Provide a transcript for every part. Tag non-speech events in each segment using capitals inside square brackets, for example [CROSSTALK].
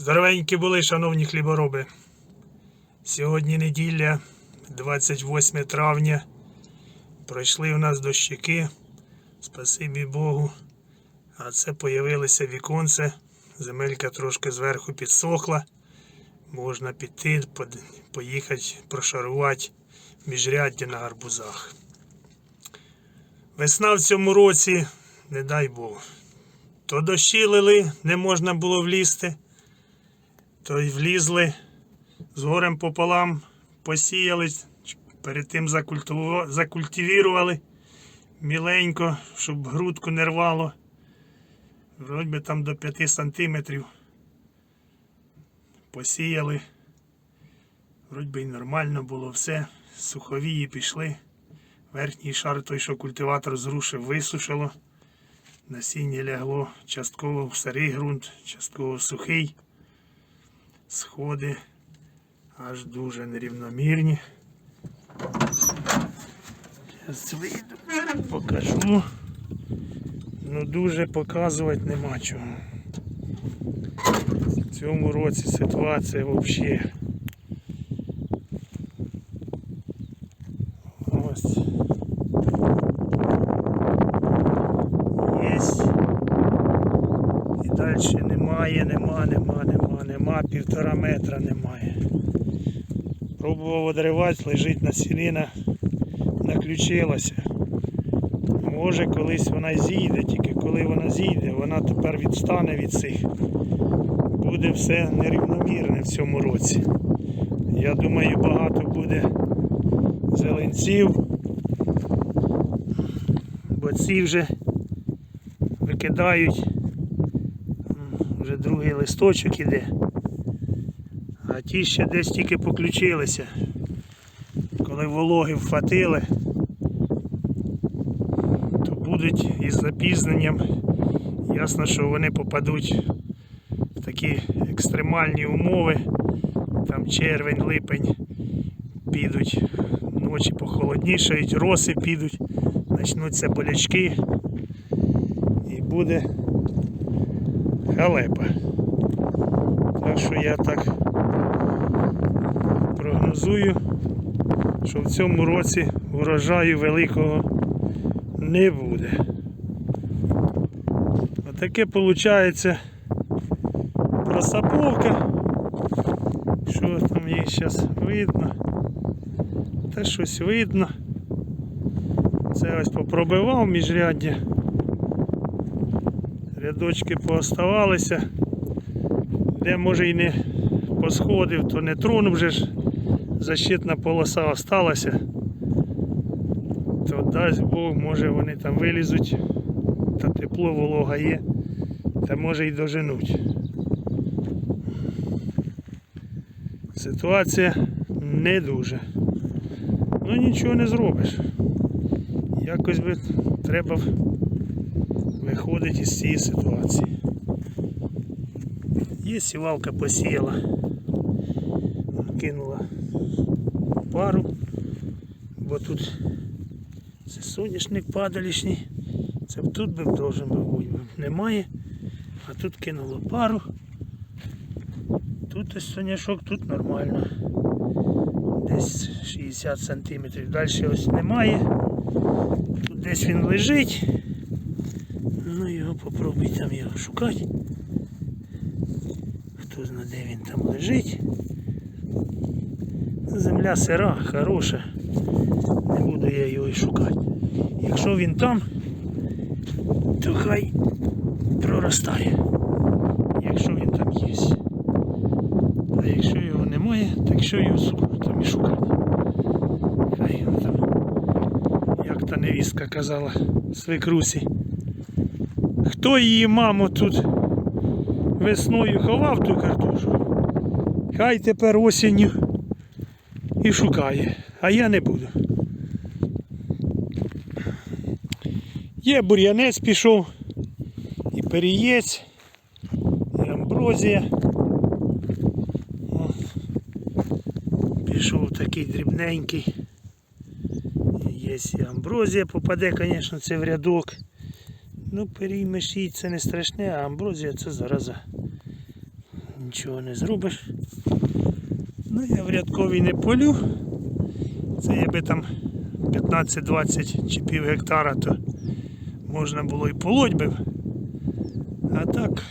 Здоровенькі були, шановні хлібороби. Сьогодні неділя, 28 травня. Пройшли у нас дощики. Спасибі Богу. А це появилося віконце. Земелька трошки зверху підсохла. Можна піти, поїхати, прошарувати міжряддя на гарбузах. Весна в цьому році, не дай Бог. То дощі лили, не можна було влізти то й влізли з горем пополам, посіяли, перед тим закультивірували міленько, щоб грудку не рвало. Вроді би там до 5 сантиметрів. Посіяли. Вроді би й нормально було все. Суховії пішли. Верхній шар той, що культиватор зрушив, висушило. Насіння лягло частково в старий ґрунт, частково в сухий сходи аж дуже нерівномірні. Зараз вийду, покажу. Ну дуже показувати нема чого. В цьому році ситуація взагалі. Ось. Єсть. І далі немає, нема, нема, півтора метра немає. Пробував одривати, лежить на сіліна, наключилася. Може колись вона зійде, тільки коли вона зійде, вона тепер відстане від цих. Буде все нерівномірне в цьому році. Я думаю, багато буде зеленців, бо ці вже викидають вже другий листочок іде. Ті ще десь тільки поключилися. Коли вологи вхватили, то будуть із запізненням. Ясно, що вони попадуть в такі екстремальні умови. Там червень, липень підуть, ночі похолоднішають, роси підуть, почнуться болячки і буде халепа. Так що я так прогнозую, що в цьому році урожаю великого не буде. Отаке виходить просаповка. Що там є зараз видно? Та щось видно. Це ось попробивав міжряддя. Рядочки пооставалися. Де може і не посходив, то не тронув вже ж. Защитна полоса осталася. То дасть Бог, може вони там вилізуть, та тепло волога є, та може й доженуть. Ситуація не дуже. Ну нічого не зробиш. Якось би треба виходити із цієї ситуації. Є сівалка посіяла, кинула пару, бо тут це соняшник падалішній, це тут би должен бути, немає, а тут кинуло пару. Тут ось соняшок, тут нормально. Десь 60 сантиметрів. Далі ось немає. Тут десь він лежить. Ну його попробуй там його шукати. Хто знає, де він там лежить. Земля сира, хороша. Не буду я його і шукати. Якщо він там, то хай проростає. Якщо він там є. А якщо його немає, так що його су- там і шукати. Хай він там, як та невістка казала свекрусі. Хто її маму тут весною ховав ту картошку? Хай тепер осінню і шукає, а я не буду. Є бур'янець пішов, і перієць, і амброзія. О, Пішов такий дрібненький. Є і амброзія попаде, звісно, це в рядок. Ну, переймешіть це не страшне, а амброзія це зараза. нічого не зробиш. Ну я в рядковій не полю. Це якби там 15-20 чи пів гектара, то можна було і полоть би. А так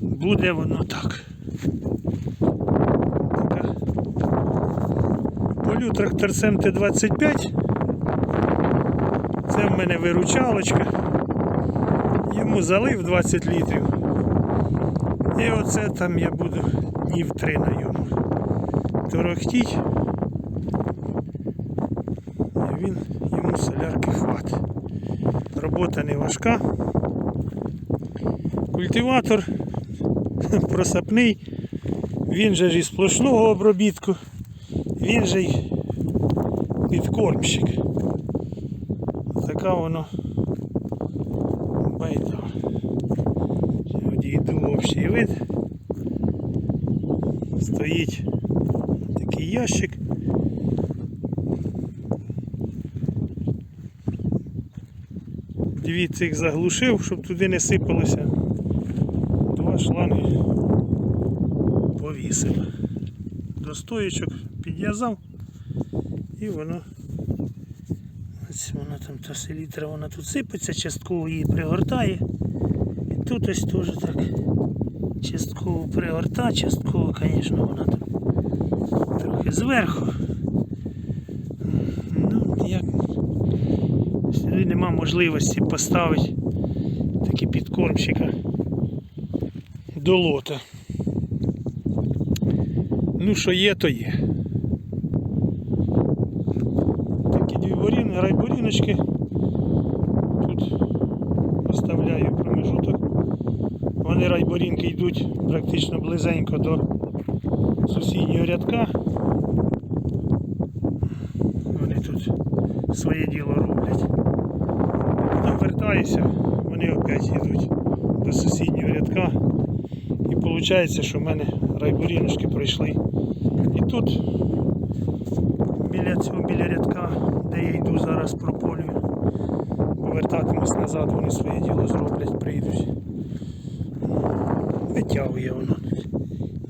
буде воно так. Полю тракторцем Т-25. Це в мене виручалочка. Йому залив 20 літрів. І оце там я буду днів три на йому. Торохтіть. І він йому солярки хватить. Робота не важка. Культиватор [LAUGHS] просапний, він же ж із сплошного обробітку, він же й підкормщик. Така воно общий вид. Стоїть такий ящик. Дві цих заглушив, щоб туди не сипалося. Два шланги повісив. До стоєчок підв'язав і воно ось вона там та селітра, вона тут сипеться, частково її пригортає. І тут ось теж так частково пригорта, частково, звісно, вона там трохи зверху. Ну, як сюди нема можливості поставити такі підкормщика до лота. Ну, що є, то є. Такі дві боріни, райборіночки. Вони райборінки йдуть практично близенько до сусіднього рядка. Вони тут своє діло роблять. Потім вертаюся, вони опять йдуть до сусіднього рядка. І виходить, що в мене райборіночки пройшли. І тут біля цього біля рядка, де я йду зараз прополюю, повертатимусь назад, вони своє діло зроблять, прийдуть. Витягує воно.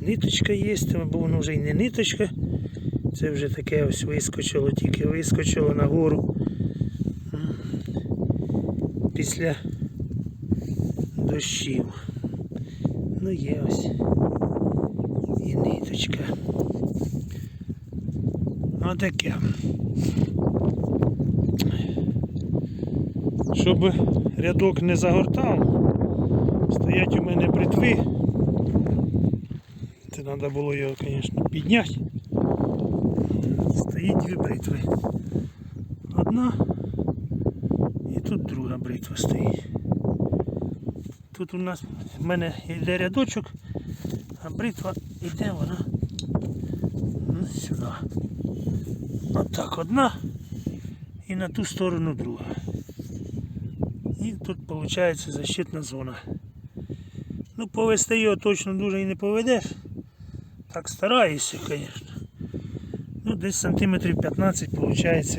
Ниточка є, або воно вже й не ниточка. Це вже таке ось вискочило, тільки вискочило нагору. Після дощів. Ну є ось і ниточка. Отаке. Щоб рядок не загортав, стоять у мене бритви. Треба було його, звісно, підняти. Стоїть дві бритви. Одна і тут друга бритва стоїть. Тут у нас в мене йде рядочок, а бритва йде вона ну, сюди. Отак одна і на ту сторону друга. І тут виходить защитна зона. Ну, повести його точно дуже і не поведеш. Так стараюся, звісно. Ну, десь сантиметрів 15 виходить.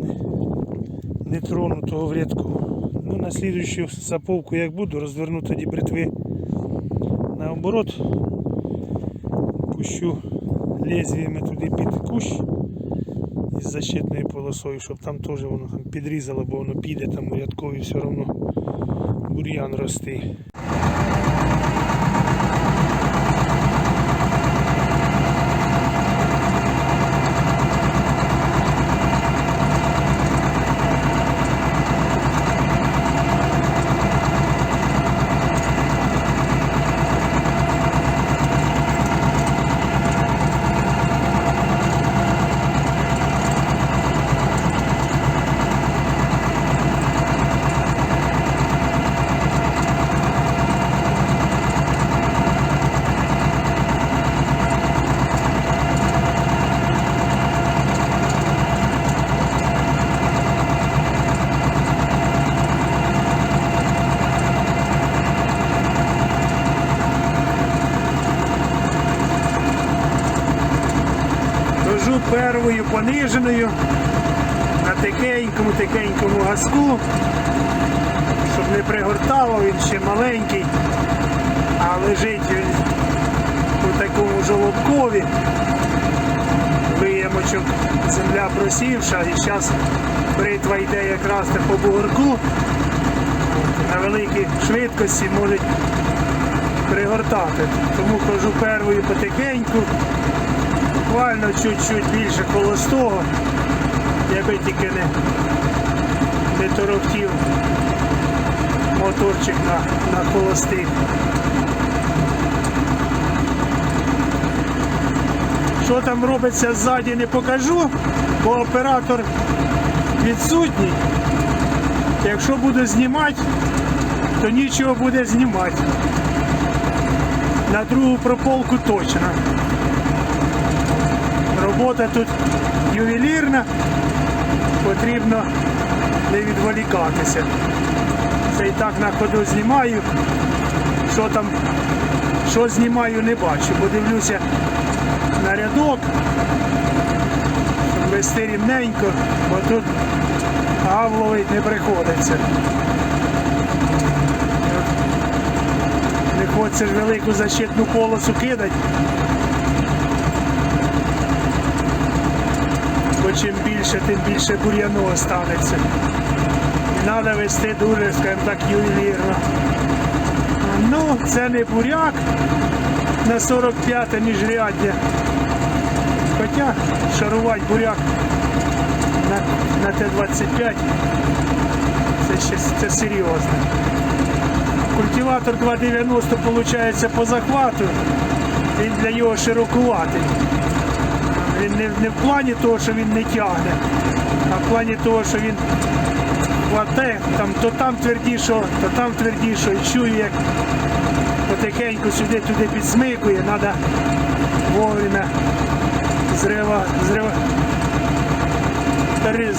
Не, не тронутого в рядку. Ну, на слідуючу заповку як буду, розверну тоді бритви наоборот. Пущу лезвіями туди під кущ із защитною полосою, щоб там теж воно там підрізало, бо воно піде там у рядкові все одно бур'ян рости. Хожу первою пониженою на тихенькому, тихенькому газку, щоб не пригортало, він ще маленький, а лежить він у такому жолобкові. Виємочок земля просівша і зараз бритва йде якраз по бугорку. На великій швидкості можуть пригортати. Тому хожу первою потихеньку, буквально чуть-чуть більше холостого, якби тільки не, не торохтів моторчик на, на холостих. Що там робиться ззаді, не покажу, бо оператор відсутній. Якщо буду знімати, то нічого буде знімати. На другу прополку точно. Робота тут ювелірна, потрібно не відволікатися. Це і так на ходу знімаю. Що там, що знімаю, не бачу. Подивлюся на рядок, вести рівненько, бо тут гав ловить не приходиться. Не хочеться велику защитну полосу кидати. Бо чим більше, тим більше бур'яну останеться. І треба вести дуже, скажімо так, ювелірно. Ну, це не буряк на 45 міжряддя. Хоча шарувати буряк на, на Т-25 це, це серйозно. Культиватор 290 виходить по захвату, він для його широкуватий. Він не, не в плані того, що він не тягне, а в плані того, що він хватає, там, то там твердішо, то там твердішо, і чую, як потихеньку сюди-туди підсмикує, треба вовремя зрива, зрива,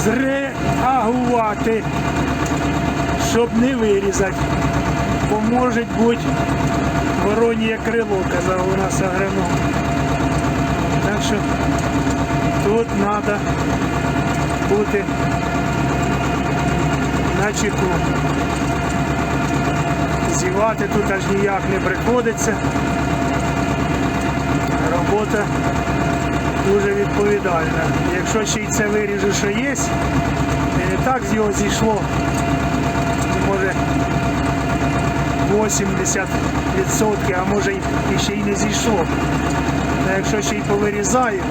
зреагувати, щоб не вирізати. Бо може бути вороньє крило, казав у нас агроном. Що тут треба бути на чеку. Зівати тут аж ніяк не приходиться. Робота дуже відповідальна. Якщо ще й це виріжу, що є, і не так з його зійшло, може 80%, а може і ще й не зійшло. А якщо ще й повирізаю,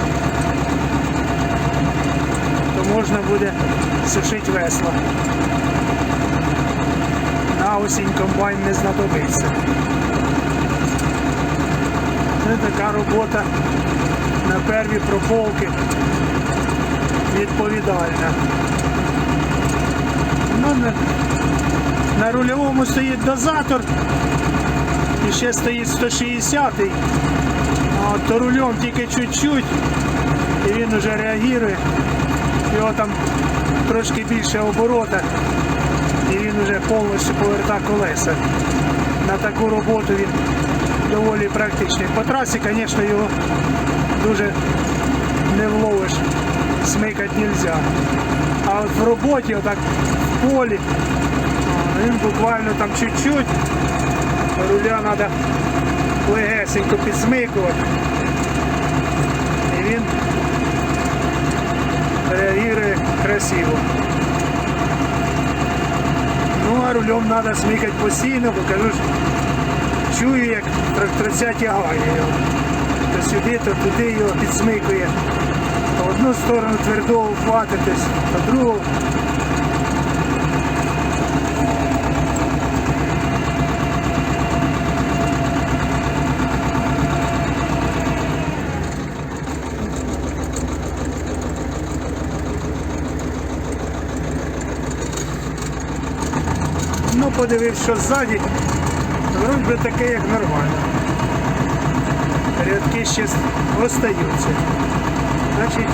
то можна буде сушити весла. На осінь комбайн не знадобиться. Це така робота на перві прополки відповідальна. Ну, на, на рульовому стоїть дозатор і ще стоїть 160-й, а то рулем тільки чуть-чуть і він вже реагує. Його там трошки більше оборота і він вже повністю поверта колеса. На таку роботу він доволі практичний. По трасі, звісно, його дуже не вловиш, смикати не можна. А от в роботі, отак в полі, він буквально там чуть-чуть, руля треба легесенько підсмикувати. І він реагує красиво. Ну, а рулем треба смикати постійно, бо кажу чую, як тракторця тягає його. То сюди, то туди його підсмикує. То одну сторону твердого вхватитись, то другу. Подивився, що ззаді, вроді би таке, як нормально. Рядки ще остаються. Значить,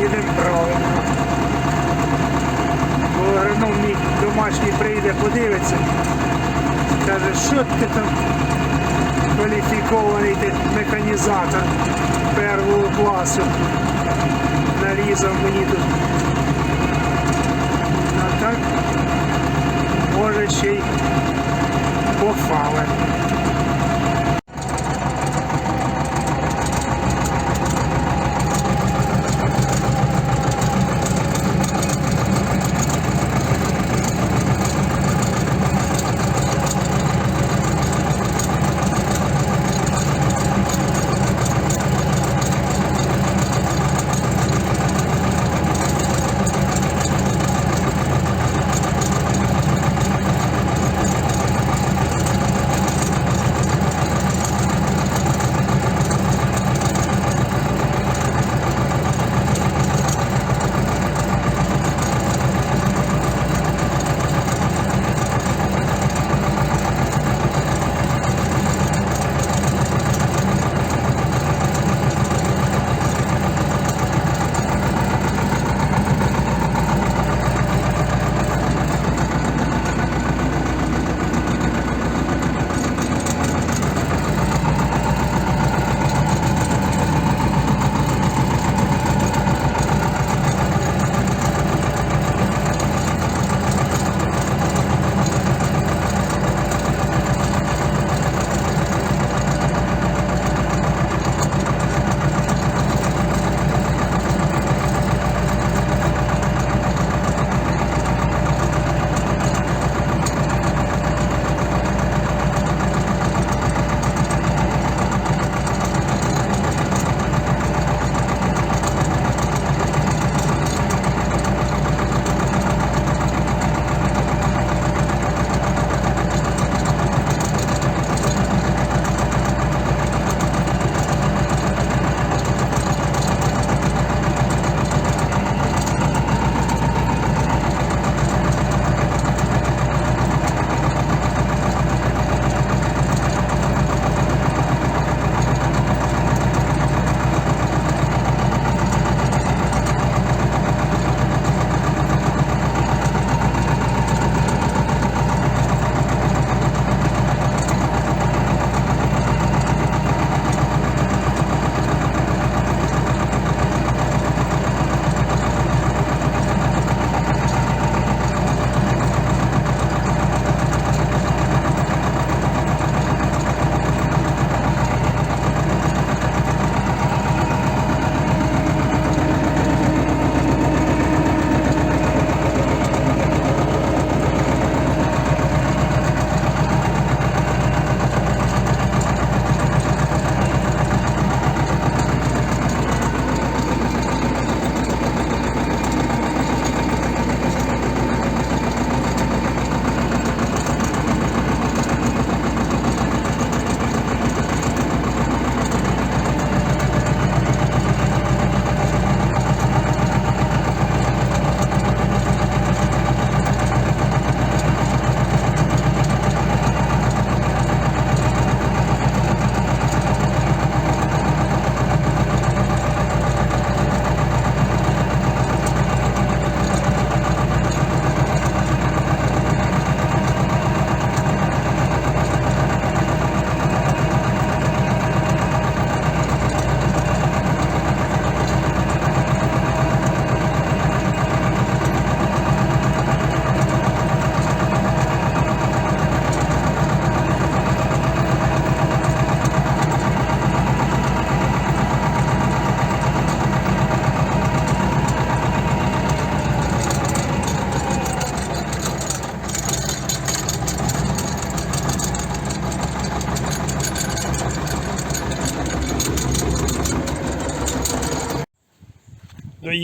їдемо правильно. Бо агроном мій домашній прийде, подивиться, каже, що ти там кваліфікований ти механізатор первого класу. Нарізав мені тут. А так може ще й похвалить.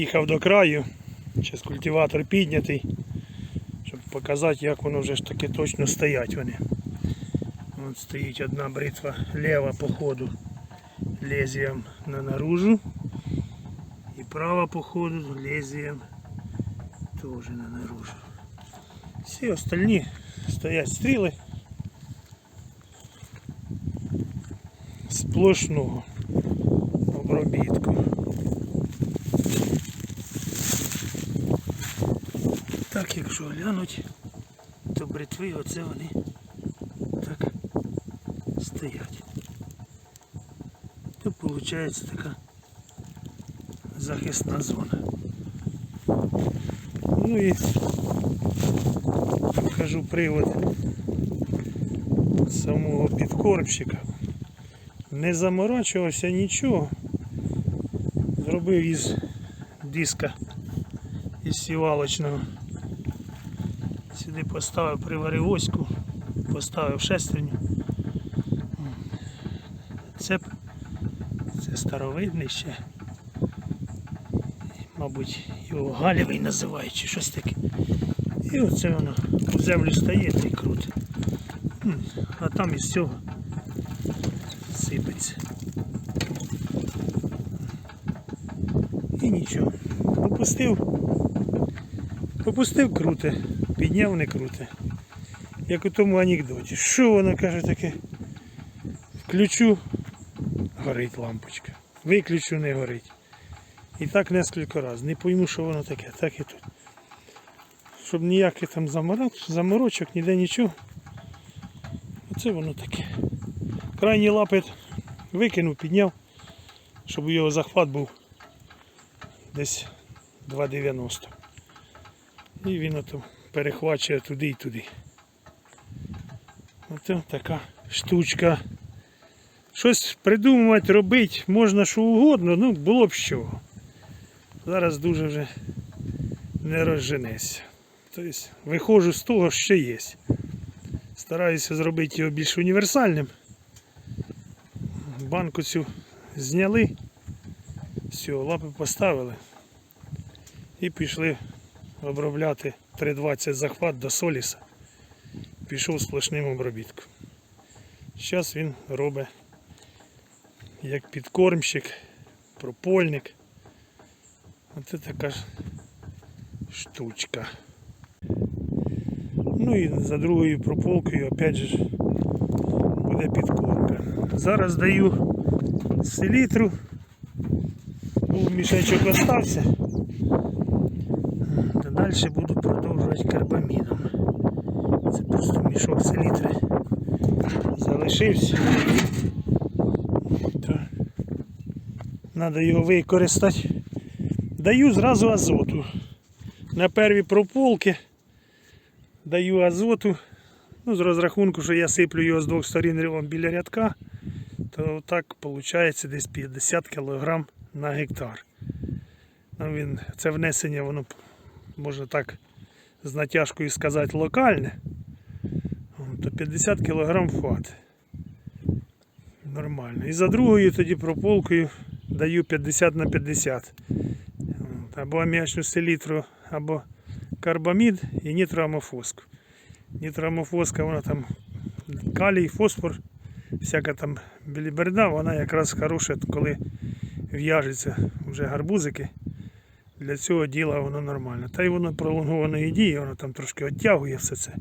Доїхав до краю, зараз культиватор піднятий, щоб показати, як воно вже ж таки точно стоять вони. От стоїть одна бритва лева по ходу лезвієм на наружу. І права по ходу лезвієм теж на наружу. Всі остальні стоять стріли сплошного обробітку. Так, якщо глянуть, то бритви оце вони так стоять. То виходить така захисна зона. Ну і покажу привод самого підкормщика. Не заморачувався нічого. Зробив із диска із сівалочного. Сюди поставив, приварив оську, поставив шестерню. Цеп. Це старовидний ще. Мабуть, його галівий називають чи щось таке. І оце воно у землю стає та й крутить. А там із цього сипеться. І нічого. Опустив. Опустив круте, підняв не круте. Як у тому анекдоті. Що воно каже таке? Включу, горить лампочка. Виключу, не горить. І так нескільки разів. Не пойму, що воно таке, так і тут. Щоб ніяких там заморочок, ніде нічого. Оце воно таке. Крайній лапет викинув, підняв, щоб його захват був десь 2,90. І він ото перехвачує туди і туди. Ото така штучка. Щось придумувати, робити можна що угодно, ну було б що. Зараз дуже вже не розженешся. Тобто виходжу з того, що є. Стараюся зробити його більш універсальним. Банку цю зняли, все, лапи поставили і пішли обробляти 320 захват до соліса. Пішов сплошним обробітком. Зараз він робить як підкормщик, пропольник. Оце така штучка. Ну і за другою прополкою опять же буде підкормка. Зараз даю селітру. Був мішечок остався. Далі буду продовжувати карбамідом. Це просто мішок селітри залишився. То Треба його використати. Даю зразу азоту. На перві прополки даю азоту. Ну, з розрахунку, що я сиплю його з двох сторін біля рядка, то так виходить десь 50 кг на гектар. Ну, він, це внесення, воно можна так з натяжкою сказати локальне. То 50 кг хватить. Нормально. І за другою тоді прополкою даю 50 на 50. От, Або аміачну селітру, або карбамід і нітроамофоску. Нітроамофоска, вона там калій, фосфор, всяка там біліберда, вона якраз хороша, коли в'яжеться вже гарбузики. Для цього діла воно нормально. Та й воно пролонгованої дії, воно там трошки оттягує все це.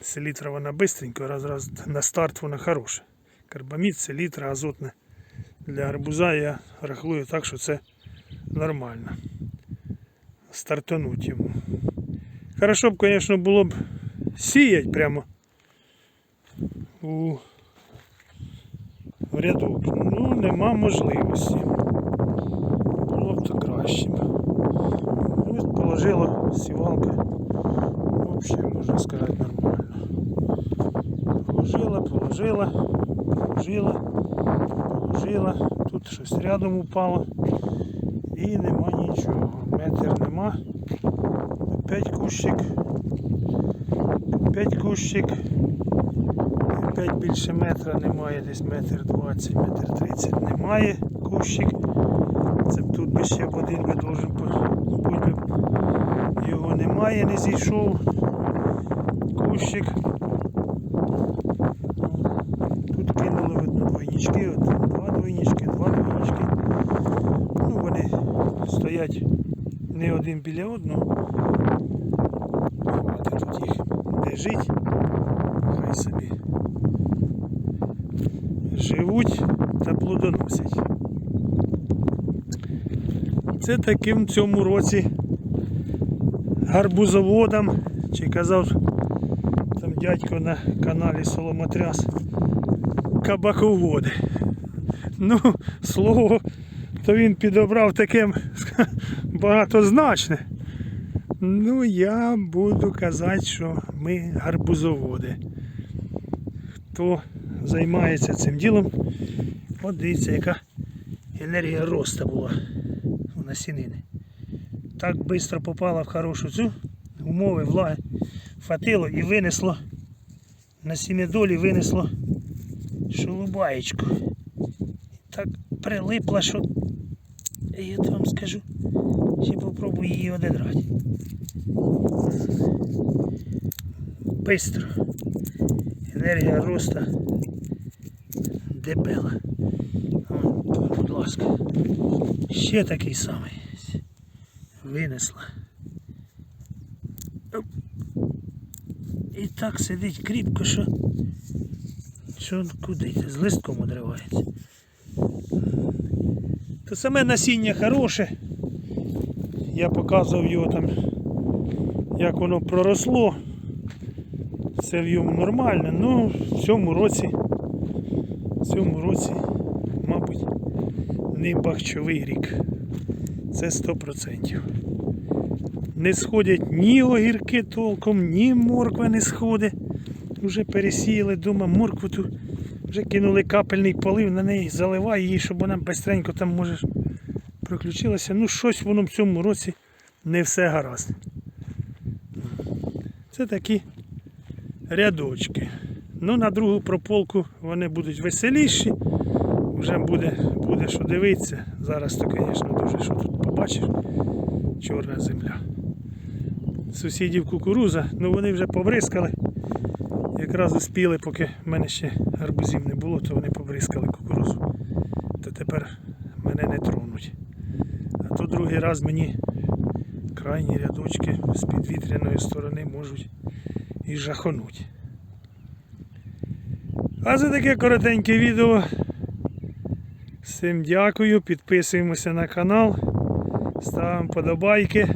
Селітра вона бистренько, раз раз на старт вона хороша. Карбамід, селітра, азотне. Для гарбуза я рахую так, що це нормально. Стартануть йому. Хорошо б, звісно, було б сіяти прямо у рядок. Ну, нема можливості. Краще. Ось положила сівалка. Взагалі, можна сказати, нормально. Положила, положила, положила, положила. Тут щось рядом упало. І нема нічого. Метр нема. Опять кущик. Опять кущик. Опять більше метра немає, десь метр 20, метр 30 немає кущик. Це тут би ще один би должен бути. Його немає, не зійшов. Кущик. Тут кинули видно двойнички, от два двойнички, два двойнички. Ну вони стоять не один біля одного. Тут їх де жить. Хай собі живуть та плодоносять. Це таким в цьому році гарбузоводам, чи казав там дядько на каналі Соломотряс, кабаководи. Ну, слово, то він підобрав таке [LAUGHS] багатозначне. Ну, я буду казати, що ми гарбузоводи. Хто займається цим ділом, от дивіться, яка енергія росту була насінини. Так швидко попала в хорошу цю умови влаги, фатило і винесло на сім'ядолі винесло шолубаєчку. Так прилипла, що я вам скажу, ще попробую її одедрати. Бистро. Енергія росту дебела. Ласка. Ще такий самий. Винесла. І так сидить кріпко, що. Що куди? З листком одривається. То саме насіння хороше. Я показував його там, як воно проросло. Це в йому нормально. Ну, в цьому році, в цьому році, не бахчовий рік. Це 100%. Не сходять ні огірки толком, ні морква не сходить. Вже пересіяли вдома моркву ту, вже кинули капельний полив на неї, заливай її, щоб вона бистренько там може проключилася. Ну, щось воно в цьому році не все гаразд. Це такі рядочки. Ну, на другу прополку вони будуть веселіші. Вже буде, буде що дивитися. Зараз то, звісно, дуже що тут побачиш. Чорна земля. Сусідів кукуруза, ну вони вже побризкали. Якраз успіли, поки в мене ще гарбузів не було, то вони побризкали кукурузу. То тепер мене не тронуть. А то другий раз мені крайні рядочки з підвітряної сторони можуть і жахонуть. А за таке коротеньке відео. Всім дякую, підписуємося на канал, ставимо подобайки.